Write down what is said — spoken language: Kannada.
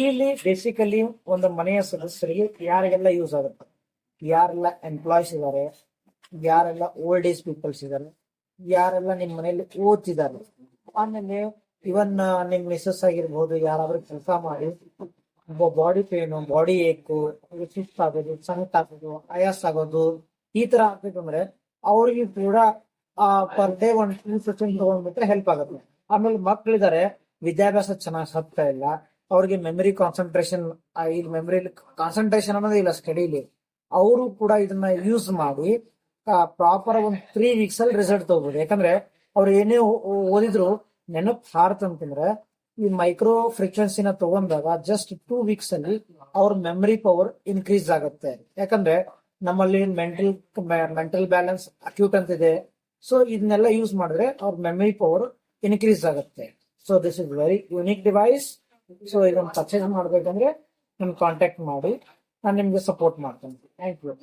ಇಲ್ಲಿ ಬೇಸಿಕಲಿ ಒಂದು ಮನೆಯ ಸದಸ್ಯರಿಗೆ ಯಾರಿಗೆಲ್ಲ ಯೂಸ್ ಆಗುತ್ತೆ. ಯಾರೆಲ್ಲ ಎಂಪ್ಲಾಯ್ಸ್ ಇದ್ದಾರೆ ಯಾರೆಲ್ಲ ಓಲ್ಡ್ ಏಜ್ ಪೀಪಲ್ಸ್ ಇದ್ದಾರೆ ಯಾರೆಲ್ಲ ನಿಮ್ಮ ಮನೆಯಲ್ಲಿ ಓದ್ತಿದ್ದಾರೆ. ಆಮೇಲೆ ಇವನ್ ನಿಮ್ ಮಿಸಸ್ ಆಗಿರ್ಬೋದು, ಯಾರಾದ್ರೂ ಕೆಲಸ ಮಾಡಿ ಬಾಡಿ ಪೇನು ಬಾಡಿ ಏಕು ಸುಸ್ತಾಗೋದು ಆಗೋದು ಆಯಾಸ ಆಗೋದು ಈ ತರ ಆಗ್ಬೇಕಂದ್ರೆ ಅವ್ರಿಗೆ ಕೂಡ ಪರ್ ಡೇ ಒಂದ್ ಟೂ ಸೆಷನ್ ತಗೊಂಡ್ಬಿಟ್ರೆ ಹೆಲ್ಪ್ ಆಗುತ್ತೆ. ಆಮೇಲೆ ಮಕ್ಳಿದಾರೆ, ವಿದ್ಯಾಭ್ಯಾಸ ಚೆನ್ನಾಗಿ ಹತ್ತಾ ಇಲ್ಲ. ಅವ್ರಿಗೆ ಮೆಮರಿ ಕಾನ್ಸಂಟ್ರೇಷನ್ ಇಲ್ಲಿ ಮೆಮರಿ ಕಾನ್ಸಂಟ್ರೇಷನ್ ಅನ್ನೋದೇ ಇಲ್ಲ ಸ್ಟಡಿಲಿ ಅವರು ಕೂಡ ಇದನ್ನ ಯೂಸ್ ಮಾಡಿ ಪ್ರಾಪರ್ ಒಂದು ತ್ರೀ ವೀಕ್ಸ್ ಅಲ್ಲಿ ರಿಸಲ್ಟ್ ತಗೋಬಹುದು ಯಾಕಂದ್ರೆ ಅವ್ರು ಏನೇ ಓದಿದ್ರು, ನೆನಪು ಹಾರ್ತಂತಂದ್ರೆ ಈ ಮೈಕ್ರೋ ಫ್ರಿಕ್ವೆನ್ಸಿನ ತಗೊಂಡಾಗ ಜಸ್ಟ್ ಟೂ ವೀಕ್ಸ್ ಅಲ್ಲಿ ಅವ್ರ ಮೆಮರಿ ಪವರ್ ಇನ್ಕ್ರೀಸ್ ಆಗುತ್ತೆ. ಯಾಕಂದ್ರೆ ನಮ್ಮಲ್ಲಿ ಮೆಂಟಲ್ ಮೆಂಟಲ್ ಬ್ಯಾಲೆನ್ಸ್ ಅಕ್ಯೂಟ್ ಅಂತ ಇದೆ. ಸೊ ಇದನ್ನೆಲ್ಲ ಯೂಸ್ ಮಾಡಿದ್ರೆ ಅವ್ರ ಮೆಮರಿ ಪವರ್ ಇನ್ಕ್ರೀಸ್ ಆಗುತ್ತೆ. So this is very unique device so ಇದನ್ನ ಪರ್ಚೇಸ್ ಮಾಡ್ಬೇಕಂದ್ರೆ ನಿಮ್ ಕಾಂಟ್ಯಾಕ್ಟ್ ಮಾಡಿ ನಾನು ನಿಮ್ಗೆ ಸಪೋರ್ಟ್ ಮಾಡ್ತೇನೆ. Thank you